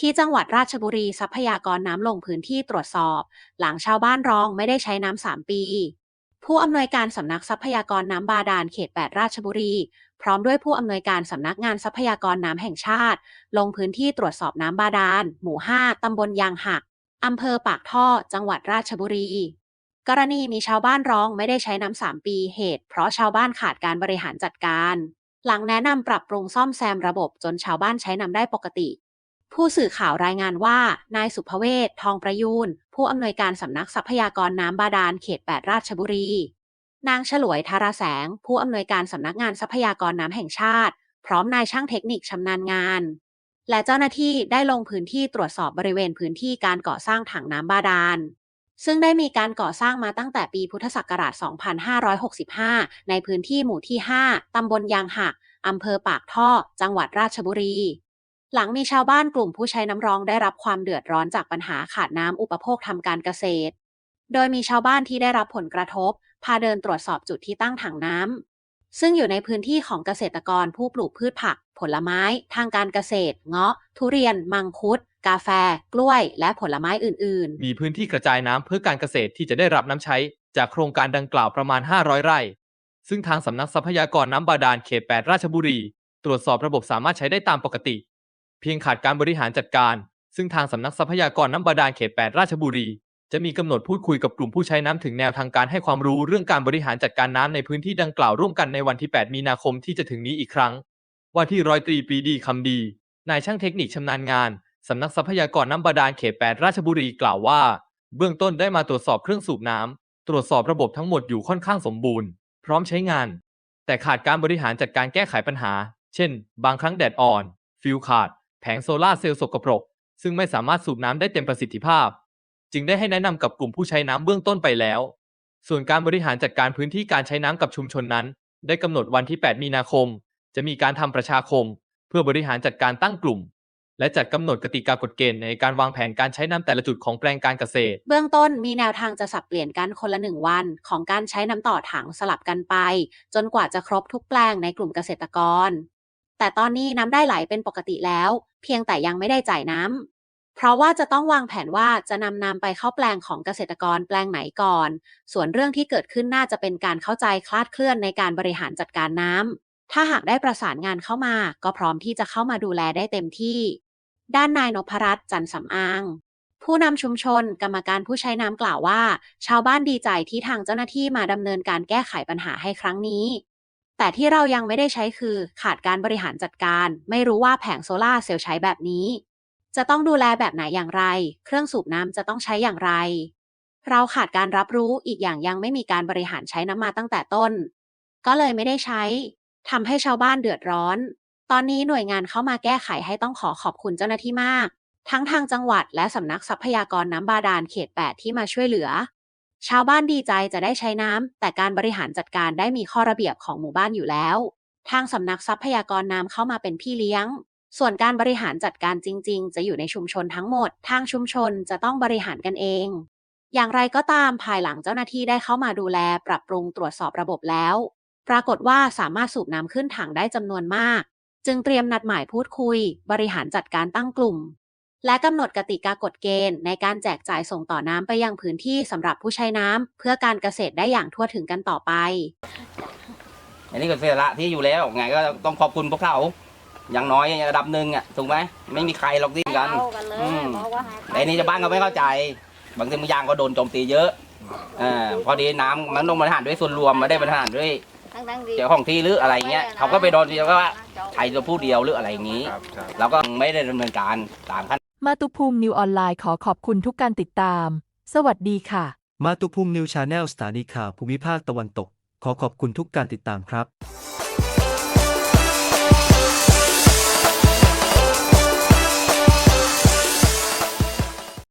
ที่จังหวัดราชบุรีทรัพยากรน้ำลงพื้นที่ตรวจสอบ หลังชาวบ้านร้องไม่ได้ใช้น้ำสามปี ผู้อำนวยการสำนักทรัพยากรน้ำบาดาลเขต 8 ราชบุรี พร้อมด้วยผู้อำนวยการสำนักงานทรัพยากรน้ำแห่งชาติ ลงพื้นที่ตรวจสอบน้ำบาดาล หมู่ 5 ตำบลยางหักอำเภอปากท่อ จังหวัดราชบุรี กรณีมีชาวบ้านร้องไม่ได้ใช้น้ำสามปีเหตุ เพราะชาวบ้านขาดการบริหารจัดการ หลังแนะนำปรับปรุงซ่อมแซมระบบจนชาวบ้านใช้น้ำได้ปกติ ผู้สื่อข่าวรายงานว่า นายสุภเวศทองประยูน ผู้อำนวยการสำนักทรัพยากรน้ำบาดาลเขต 8 ราชบุรี นางฉลวยธาราแสง ผู้อำนวยการสำนักงานทรัพยากรน้ำแห่งชาติ พร้อมนายช่างเทคนิคชำนาญงาน และเจ้าหน้าที่ได้ลงพื้นที่ตรวจสอบบริเวณพื้นที่การก่อสร้างถังน้ำบาดาล ซึ่งได้มีการก่อสร้างมาตั้งแต่ปีพุทธศักราช 2565 ในพื้นที่หมู่ที่ 5 ตำบลยางหักอำเภอปากท่อ จังหวัดราชบุรี หลังมีชาวบ้านกลุ่มผู้ใช้น้ำร้องได้รับความเดือดร้อนจากปัญหาขาดน้ำอุปโภคทำการเกษตร โดยมีชาวบ้านที่ได้รับผลกระทบ พาเดินตรวจสอบจุดที่ตั้งถังน้ำซึ่งอยู่ในพื้นที่ของเกษตรกรผู้ปลูกพืชผัก ผลไม้ ทางการเกษตร เงาะ ทุเรียน มังคุด กาแฟ กล้วย และผลไม้อื่น ๆ มีพื้นที่กระจายน้ำเพื่อการเกษตรที่จะได้รับน้ำใช้ จากโครงการดังกล่าวประมาณ 500 ไร่ ซึ่งทางสำนักทรัพยากรน้ำบาดาลเขต 8 ราชบุรี ตรวจสอบระบบสามารถใช้ได้ตามปกติ เพียงขาดการบริหารจัดการ ซึ่งทางสำนักทรัพยากรน้ำบาดาลเขต 8 ราชบุรี จะมีกำหนดพูดคุยกับกลุ่มผู้ใช้น้ำถึงแนวทางการให้ความรู้เรื่องการบริหารจัดการน้ำในพื้นที่ดังกล่าวร่วมกันในวันที่ 8 มีนาคมที่จะถึงนี้อีกครั้ง ว่าที่ร้อยตรีปรีดีคำดี นายช่างเทคนิคชำนาญงานสำนักทรัพยากรน้ำบาดาลเขต 8 ราชบุรีกล่าวว่า เบื้องต้นได้มาตรวจสอบเครื่องสูบน้ำตรวจสอบระบบทั้งหมดอยู่ค่อนข้างสมบูรณ์ พร้อมใช้งาน แต่ขาดการบริหารจัดการแก้ไขปัญหา เช่น บางครั้งแดดอ่อน ฟิวขาด แผงโซลาร์เซลล์สกปรก ซึ่งไม่สามารถสูบน้ำได้เต็มประสิทธิภาพ จึงได้ให้แนะนำกับกลุ่มผู้ใช้น้ำเบื้องต้นไปแล้ว ส่วนการบริหารจัดการพื้นที่การใช้น้ำกับชุมชนนั้น ได้กำหนดวันที่ 8 มีนาคม จะมีการทำประชาคม เพื่อบริหารจัดการตั้งกลุ่มและจัดกำหนดกติกากฎเกณฑ์ในการวางแผนการใช้น้ำแต่ละจุดของแปลงการเกษตร เบื้องต้นมีแนวทางจะสับเปลี่ยนกันคนละหนึ่งวัน ของการใช้น้ำต่อถังสลับกันไป จนกว่าจะครบทุกแปลงในกลุ่มเกษตรกร แต่ตอนนี้น้ำได้ไหลเป็นปกติแล้ว เพียงแต่ยังไม่ได้จ่ายน้ำ เพราะว่าจะต้องวางแผนว่าจะนำน้ำไปเข้าแปลงของเกษตรกรแปลงไหนก่อน ส่วนเรื่องที่เกิดขึ้นน่าจะเป็นการเข้าใจคลาดเคลื่อนในการบริหารจัดการน้ำ ถ้าหากได้ประสานงานเข้ามา ก็พร้อมที่จะเข้ามาดูแลได้เต็มที่ ด้านนายนพรัตน์จันทร์สำอางผู้นำชุมชนกรรมการผู้ใช้น้ำกล่าวว่า ชาวบ้านดีใจที่ทางเจ้าหน้าที่มาดำเนินการแก้ไขปัญหาให้ครั้งนี้ แต่ที่เรายังไม่ได้ใช้คือขาดการบริหารจัดการ ไม่รู้ว่าแผงโซลาเซลล์ใช้แบบนี้ จะต้องดูแลแบบไหนอย่างไร เครื่องสูบน้ำจะต้องใช้อย่างไร เราขาดการรับรู้อีกอย่างยังไม่มีการบริหารใช้น้ำมาตั้งแต่ต้น ก็เลยไม่ได้ใช้ทำให้ชาวบ้านเดือดร้อน ตอนนี้หน่วยงานเข้ามาแก้ไขให้ต้องขอขอบคุณเจ้าหน้าที่มาก ทั้งทางจังหวัดและสำนักทรัพยากรน้ำบาดาลเขต 8 ที่มาช่วยเหลือ ชาวบ้านดีใจจะได้ใช้น้ำ แต่การบริหารจัดการได้มีข้อระเบียบของหมู่บ้านอยู่แล้ว ทางสำนักทรัพยากรน้ำเข้ามาเป็นพี่เลี้ยง ส่วนการบริหารจัดการจริง ๆ จะอยู่ในชุมชนทั้งหมด ทางชุมชนจะต้องบริหารกันเอง อย่างไรก็ตามภายหลังเจ้าหน้าที่ได้เข้ามาดูแล ปรับปรุงตรวจสอบระบบแล้ว ปรากฏว่าสามารถสูบน้ำขึ้นถังได้จำนวนมาก จึงเตรียมนัดหมายพูดคุย บริหารจัดการตั้งกลุ่ม และกำหนดกติกากฎเกณฑ์ ในการแจกจ่ายส่งต่อน้ำไปยังพื้นที่สำหรับผู้ใช้น้ำเพื่อการเกษตรได้อย่างทั่วถึงกันต่อไป อันนี้ก็เสียละที่อยู่แล้วไงก็ต้องขอบคุณพวกเขา อย่างน้อยระดับหนึ่งอะถูกไหมไม่มีใครหรอกที่กันเอากันเลยอืมบอกว่าแต่อันนี้ชาวบ้านเขาไม่เข้าใจ บางทีบางอย่างก็โดนโจมตีเยอะอ่าพอดีน้ำมันต้องบริหารด้วยส่วนรวมไม่ได้บริหารด้วยทั้งทั้งๆดีเจ้าของที่หรืออะไรเงี้ยเขาก็ไปโดนทีก็ว่าใครจะผู้เดียวหรืออะไรอย่างนี้เราก็ไม่ได้ดำเนินการตามขั้น มาตุภูมินิวออนไลน์ขอขอบคุณทุกการติดตาม สวัสดีค่ะ มาตุภูมินิวชาแนลสถานีข่าวภูมิภาคตะวันตก ขอขอบคุณทุกการติดตามครับ